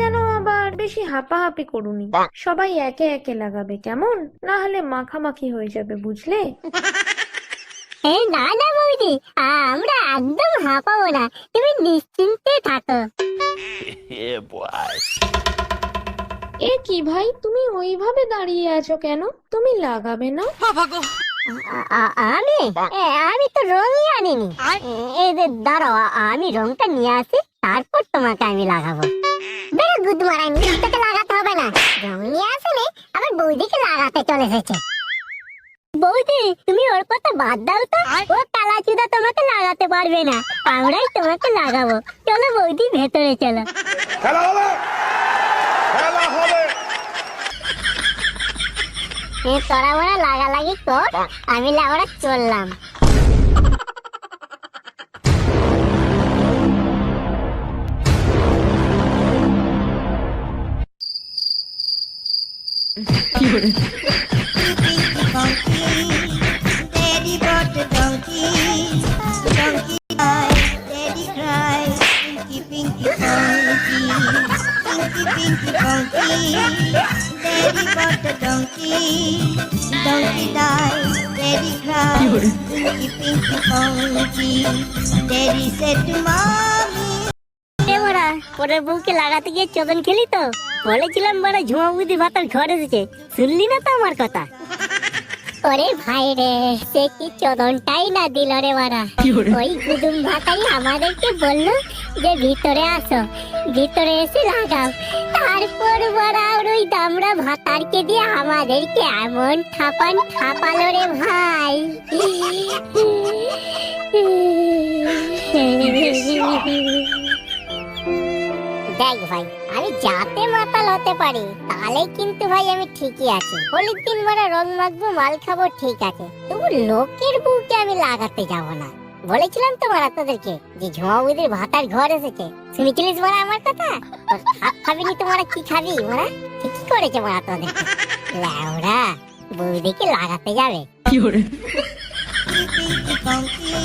যেন আবার বেশি হাঁপাহাঁপি করুনি। সবাই একে একে লাগাবে কেমন? না হলে মাখামাখি হয়ে যাবে বুঝলে? এ না না বৌদি আমরা একদম হাঁপাবো না তুমি নিশ্চিন্তে থাকো। এ কি ভাই তুমি ওইভাবে দাঁড়িয়ে আছো কেন? তুমি লাগাবে না? আমি? আমি তো রঙই আনিনি। এই যে দাঁড়াও আমি রংটা নিয়ে আসি তারপর তোমাকে আমি লাগাবো। বেড়ে গুদ মারাইনি তোকে লাগাতে হবে না। রং নিয়ে আসেনি আবার বৌদিকে লাগাতে চলে এসেছে। বৌদি তুমি ওর কথা বাদ দাও তো। ও কালা চুদা তোমাকে লাগাতে পারবে না। আমরাই তোমাকে লাগাবো। চলো বৌদি ভেতরে চলো। খেলা হবে। খেলা হবে। এ, তোরা ওরা লাগালাগি কর। আমি ওরা চললাম। পরের বউকে লাগাতে গিয়ে চোদন খেলি তো? বলেছিলাম বড় ঝুমা বুদ্ধি ভাতার ঘর এসেছে। শুনলি না তো আমার কথা? ওরে ভাই রে সে কি চোদনটাই না দিল রে মারা ওই গুদুম ভাতাই আমাদেরকে বলল যে ভিতরে আসো ভিতরে এসে লাগাও। তারপর বড়া ওর ওই দামড়া ভাতারকে দিয়ে আমাদেরকে এমন ঠাপান ঠাপালো রে ভাই। দেখ ভাই, আমি যাতে মাতাল হতে পারি তাহলে কিন্তু ভাই আমি ঠিকই আছি। হোলির দিন মানে রং মাখবো, মাল খাব, ঠিক আছে। তবু লোকের বউকে আমি লাগাতে যাব না। বলেছিলাম তো মারা তোদেরকে যে ঝুমাবুদির ভাতার ঘর এসেছে। শুনেছিলিস মারা আমার কথা? ভাত খাবি নি তোমরা কি খাবি মারা ঠিকই করেছে মারা তোদেরকে ল্যাওড়া, বৌদিকে লাগাতে যাবে। donkey.